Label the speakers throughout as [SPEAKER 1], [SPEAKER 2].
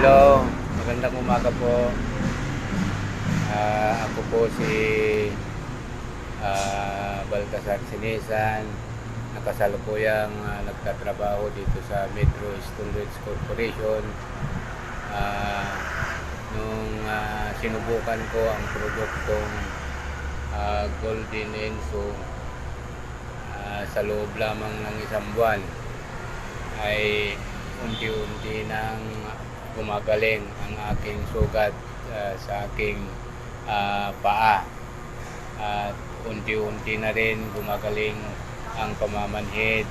[SPEAKER 1] Hello, magandang umaga po. Ah, ako po si ah, Baltasar Sinisan. Nakasalukuyang ah, nagtatrabaho dito sa Metro Storage Corporation. Ah, nung ah, sinubukan ko ang produktong ah, Golden Enso ah, sa loob lamang ng isang buwan ay unti-unti nang gumagaling ang aking sugat ah, sa aking ah, paa. At unti-unti na rin gumagaling ang pamamanhid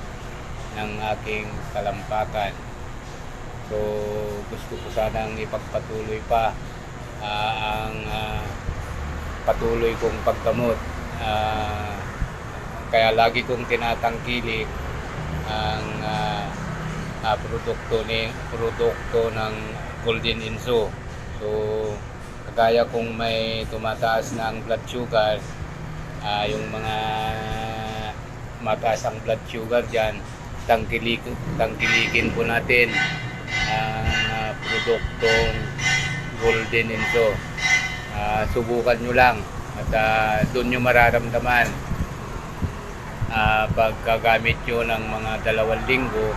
[SPEAKER 1] ng aking kalampakan. So gusto ko sanang ipagpatuloy pa ah, ang ah, patuloy kong paggamot. Ah, kaya lagi kong tinatangkilik ang ah, ah, produkto ni produkto ng Golden Inso. So kagaya kung may tumataas na ang blood sugar, ah, yung mga mataas ang blood sugar diyan, tangkilik tangkilikin po natin ang ah, produktong Golden Inso. Ah, subukan nyo lang at ah, doon nyo mararamdaman ah, pagkagamit nyo ng mga dalawang linggo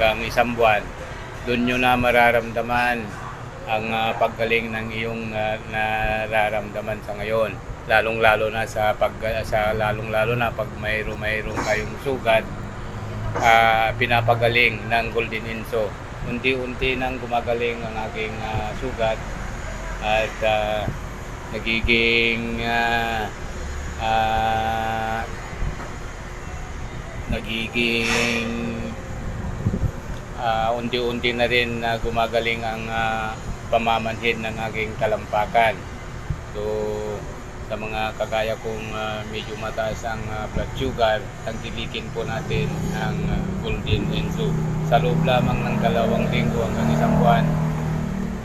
[SPEAKER 1] hanggang isang buwan, doon nyo na mararamdaman ang ah, paggaling ng iyong ah, nararamdaman sa ngayon. Lalong-lalo na sa pag sa lalong-lalo na pag mayroong mayroong kayong sugat, ah, pinapagaling ng Golden Inso. Unti-unti nang gumagaling ang aking ah, sugat at ah, nagiging ah, ah, nagiging ah, unti-unti na rin na gumagaling ang ah, pamamanhid ng aking kalampakan. So, sa mga kagaya kong ah, medyo mataas ang ah, blood sugar, tangkilikin po natin ang ah, Golden Enzo. Sa loob lamang ng dalawang linggo hanggang isang buwan,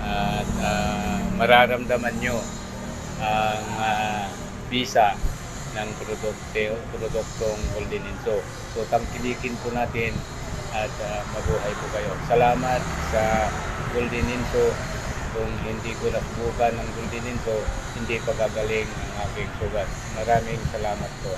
[SPEAKER 1] at ah, mararamdaman nyo ang ah, bisa ng produkto, produktong Golden Inso. So tangkilikin po natin at ah, mabuhay po kayo. Salamat sa Golden Inso. Kung hindi ko nasubukan ng Golden Inso, hindi pa gagaling ang aking sugat. Maraming salamat po.